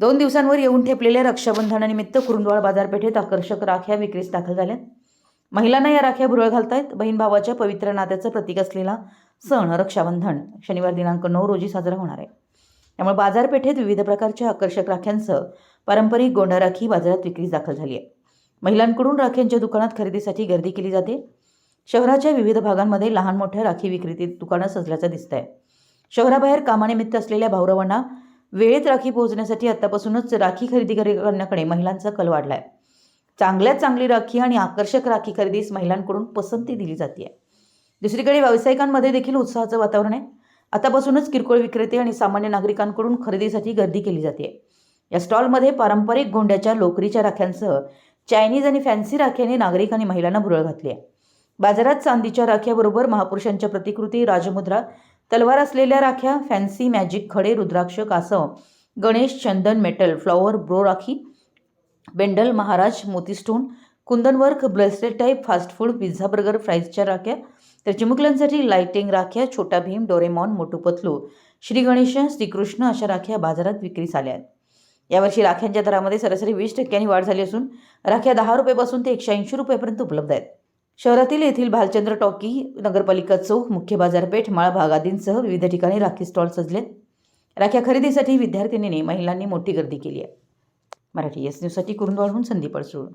दोन दिवसांवर येऊन ठेपलेल्या रक्षाबंधनानिमित्त कुरुंदवाड बाजारपेठेत आकर्षक राख्या विक्रीस दाखल झाल्या महिलांना या राख्या भुरळ घालतायत. बहीण भावाच्या पवित्र नात्याचं प्रतीक असलेला सण रक्षाबंधन शनिवार दिनांक नऊ रोजी साजरा होणार आहे. त्यामुळे बाजारपेठेत विविध प्रकारच्या आकर्षक राख्यांसह पारंपरिक गोंडा राखी बाजारात विक्रीस दाखल झाली आहे. महिलांकडून राख्यांच्या दुकानात खरेदीसाठी गर्दी केली जाते. शहराच्या विविध भागांमध्ये लहान मोठ्या राखी विक्रेते दुकानं सजल्याचं दिसत आहे शहराबाहेर कामानिमित्त असलेल्या भाऊरावांना वेळेत राखी पोहोचण्यासाठी आत्तापासूनच राखी खरेदी करण्याकडे महिलांचा कल वाढला आहे चांगल्यात चांगली राखी आणि आकर्षक राखी खरेदीस महिलांकडून पसंती दिली जाते दुसरीकडे व्यावसायिकांमध्ये देखील उत्साहाचं वातावरण आहे. आतापासूनच किरकोळ विक्रेते आणि सामान्य नागरिकांकडून खरेदीसाठी गर्दी केली जाते या स्टॉलमध्ये पारंपरिक गोंड्याच्या लोकरीच्या राख्यांसह चायनीज आणि फॅन्सी राख्याने नागरिक आणि महिलांना भुरळ घातली आहे बाजारात चांदीच्या राख्याबरोबर महापुरुषांच्या प्रतिकृती राजमुद्रा तलवार असलेल्या राख्या फॅन्सी मॅजिक खडे रुद्राक्ष कासव गणेश चंदन मेटल फ्लॉवर ब्रो राखी बेंडल महाराज मोतीस्टोन कुंदनवर्क bracelet type fast food pizza burger फ्राईजच्या राख्या तर चिमुकल्यांसाठी लाईटिंग राख्या छोटा भीम डोरेमॉन मोटू पतलू श्री गणेश श्रीकृष्ण अशा राख्या बाजारात विक्रीस आल्या आहेत. यावर्षी राख्यांच्या दरामध्ये सरासरी वीस टक्क्यांनी वाढ झाली असून राख्या दहा रुपयेपासून ते एकशे ऐंशी रुपयेपर्यंत उपलब्ध आहेत. शहरातील येथील भालचंद्र टॉकी नगरपालिका चौक मुख्य बाजारपेठ माळ भागादींसह विविध ठिकाणी राखी स्टॉल सजलेत. राख्या खरेदीसाठी विद्यार्थिनींनी महिलांनी मोठी गर्दी केली आहे. मराठी एस न्यूजसाठी कुरुंदवाडहून संदीप अडसूळ.